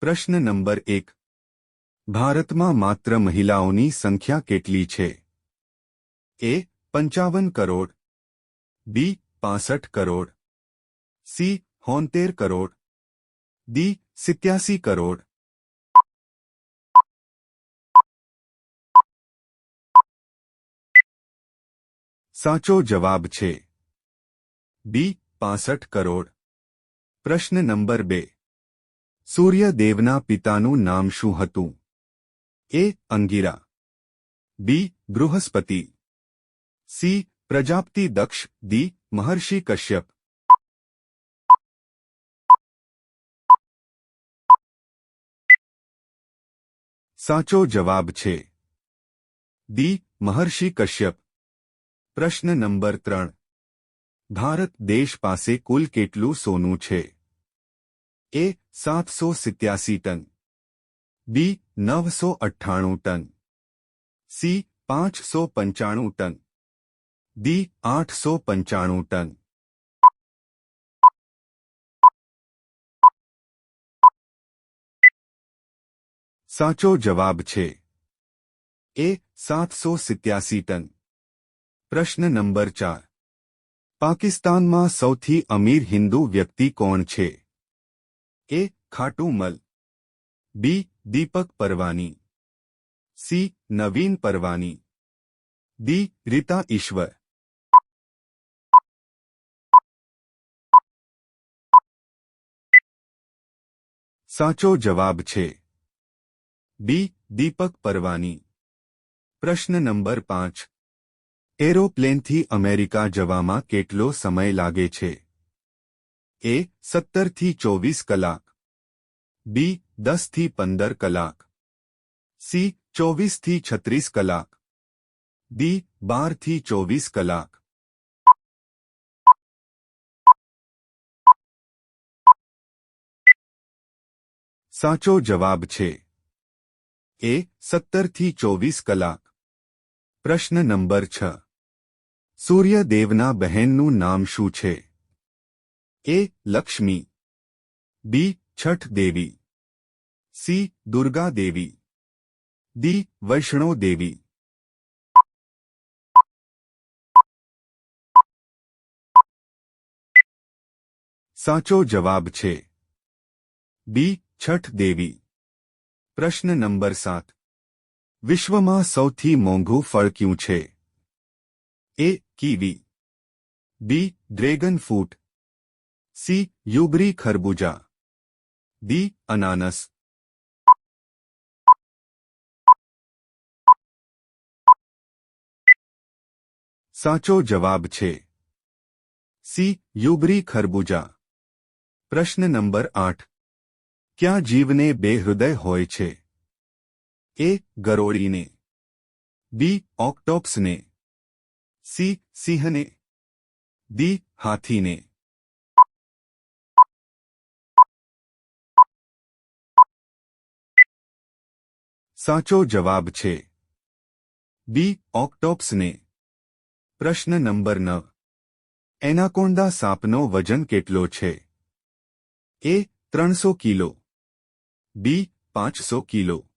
પ્રશ્ન નંબર એક. ભારતમાં માત્ર મહિલાઓની સંખ્યા કેટલી છે? એ, પંચાવન કરોડ. બી, પાસઠ કરોડ. સી, હોંતેર કરોડ. ડી, સિત્યાસી કરોડ. સાચો જવાબ છે. બી, પાસઠ કરોડ. પ્રશ્ન નંબર બે. સૂર્યદેવના પિતાનું નામ શું હતું? A, Angira. B, Brihaspati. C, Prajapati Daksha. D, Maharshi Kashyap. સાચો જવાબ છે. ડી, મહર્ષિ કશ્યપ. પ્રશ્ન નંબર ત્રણ. ભારત દેશ પાસે કુલ કેટલું સોનું છે? એ સાતસો સિત્યાસી ટન. બી નવસો અઠ્ઠાણું ટન. સી પાંચસો પંચાણું ટન. ડી આઠસો પંચાણું ટન. સાચો જવાબ છે એ સાતસો સિત્યાસી ટન. પ્રશ્ન નંબર ચાર. પાકિસ્તાનમાં સૌથી અમીર હિન્દુ વ્યક્તિ કોણ છે? A Khatumal B, Deepak Parwani. C, Naveen Parwani. D, Rita Ishwar. સાચો જવાબ છે. બી, દીપક પરવાની. પ્રશ્ન નંબર પાંચ. એરોપ્લેનથી અમેરિકા જવામાં કેટલો સમય લાગે છે? એ સત્તરથી ચોવીસ કલાક. બી દસથી પંદર કલાક. સી ચોવીસથી છત્રીસ કલાક. ડી બારથી ચોવીસ કલાક. સાચો જવાબ છે. એ સત્તરથી ચોવીસ કલાક. પ્રશ્ન નંબર છ. સૂર્યદેવના બહેનનું નામ શું છે? A Lakshmi. B, Chhath Devi. C, Durga Devi. D, Vaishno Devi. સાચો જવાબ છે. બી, છઠ દેવી. પ્રશ્ન નંબર સાત. વિશ્વમાં સૌથી મોંઘું ફળ ક્યું છે? A, kiwi. B, dragon fruit. C યુબરી ખરબૂજા. ડી, અનાનસ. સાચો જવાબ છે. સી યુબરી ખરબૂજા. પ્રશ્ન નંબર આઠ. ક્યાં જીવને બે હૃદય હોય છે? એ, ગરોળીને. બી, ઓક્ટોપ્સને. સી, સિંહને. ડી, હાથીને. સાચો જવાબ છે. બી ઓક્ટોપ્સને. પ્રશ્ન નંબર નવ. એનાકોન્ડા સાપનો વજન કેટલો છે? એ ત્રણસો કિલો. બી પાંચસો કિલો.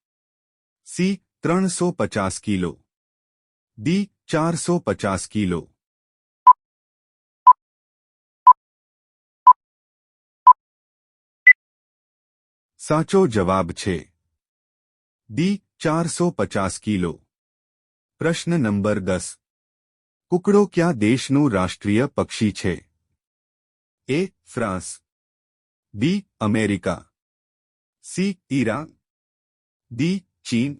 સી ત્રણસો પચાસ કિલો. ડી ચારસો પચાસ કિલો. સાચો જવાબ છે. ડી ચારસો પચાસ કિલો પ્રશ્ન નંબર દસ કુકડો ક્યાં દેશનું રાષ્ટ્રીય પક્ષી છે A France B America C Iran D ચીન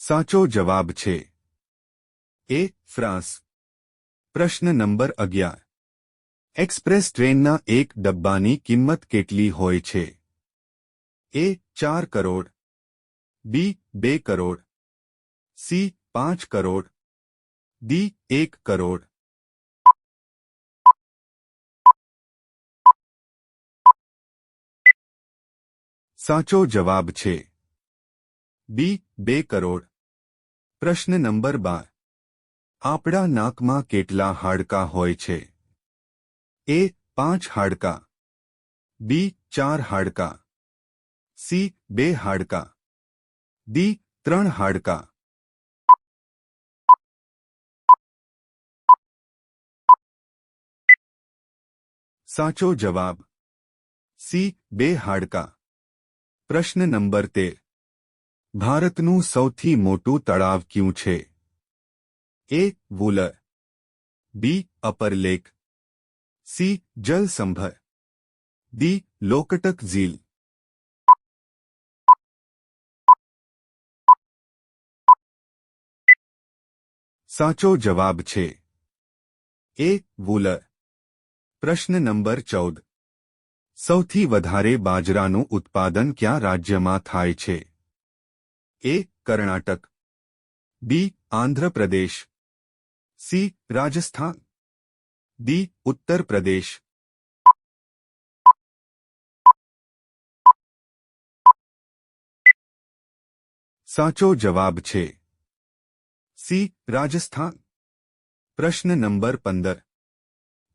સાચો જવાબ છે એ ફ્રાન્સ પ્રશ્ન નંબર અગિયાર એક્સપ્રેસ ટ્રેનના એક ડબ્બાની કિંમત કેટલી હોય છે? એ ચાર કરોડ, બી બે કરોડ, સી પાંચ કરોડ, ડી એક કરોડ. સાચો જવાબ છે, બી બે કરોડ. પ્રશ્ન નંબર બાર. આપણા નાકમાં કેટલા હાડકાં હોય છે? એ પાંચ હાડકાં બી ચાર હાડકાં સી બે હાડકાં ડી ત્રણ હાડકાં સાચો જવાબ સી બે હાડકાં પ્રશ્ન નંબર તેર ભારતનું સૌથી મોટું તળાવ ક્યું છે A Wular B upper lake C જલસંભર D Loktak ઝીલ સાચો જવાબ છે એ વુલર પ્રશ્ન નંબર ચૌદ સૌથી વધારે બાજરાનું ઉત્પાદન ક્યાં રાજ્યમાં થાય છે A Karnataka B Andhra Pradesh C Rajasthan D Uttar Pradesh સાચો જવાબ છે સી રાજસ્થાન પ્રશ્ન નંબર પંદર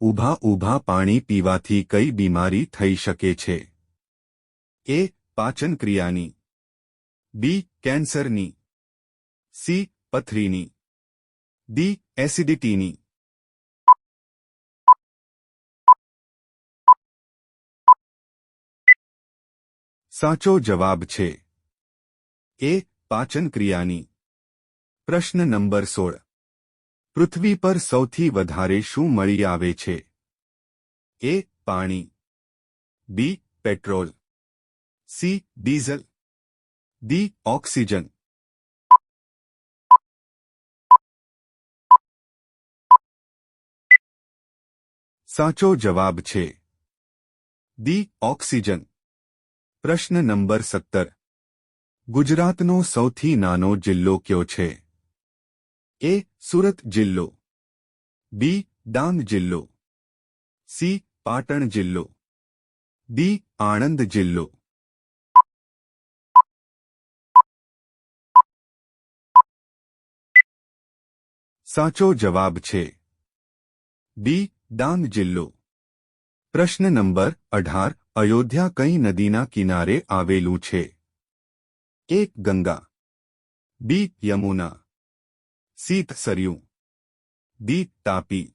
ઊભા ઊભા પાણી પીવાથી કઈ બીમારી થઈ શકે છે એ પાચન ક્રિયાની બી કેન્સરની સી પથરીની ડી એસિડિટીની સાચો જવાબ છે. એ, પાચન ક્રિયાની. પ્રશ્ન નંબર સોળ. પૃથ્વી પર સૌથી વધારે શું મળી આવે છે? એ, પાણી. B, petrol. C, diesel. D, oxygen. સાચો જવાબ છે. D, oxygen. પ્રશ્ન નંબર સત્તર. ગુજરાતનો સૌથી નાનો જિલ્લો કયો છે? એ, સુરત જિલ્લો. બી, ડાંગ જિલ્લો. સી, પાટણ જિલ્લો. ડી, આણંદ જિલ્લો. સાચો જવાબ છે બી, ડાંગ જિલ્લો. પ્રશ્ન નંબર અઢાર, અયોધ્યા કઈ નદીના કિનારે આવેલું છે? એક ગંગા. બી, યમુના. સીત સરયુ દી તાપી.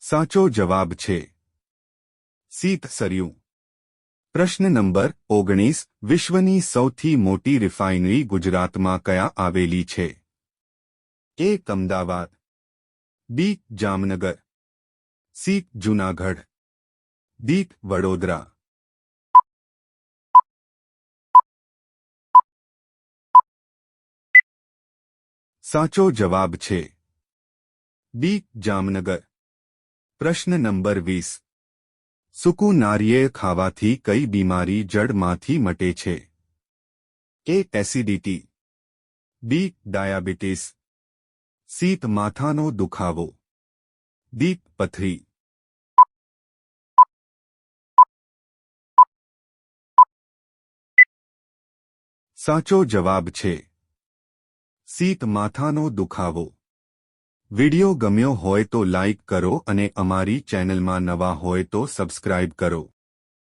સાચો જવાબ છે સીત સરયું પ્રશ્ન નંબર ઓગણીસ, વિશ્વની સૌથી મોટી રિફાઇનરી ગુજરાતમાં કયા આવેલી છે? A Ahmedabad. B Jamnagar. C Junagadh. D Vadodara. સાચો જવાબ છે. બી જામનગર. પ્રશ્ન નંબર વીસ. સૂકું નારિયેળ ખાવાથી કઈ બીમારી જડમાંથી મટે છે? એ એસિડિટી. બી ડાયાબિટીસ. સીત માથાનો દુખાવો. દીપ પથરી. સાચો જવાબ છે. સીત માથાનો દુખાવો. વિડિયો ગમ્યો હોય તો લાઇક કરો અને અમારી ચેનલમાં નવા હોય તો સબસ્ક્રાઇબ કરો.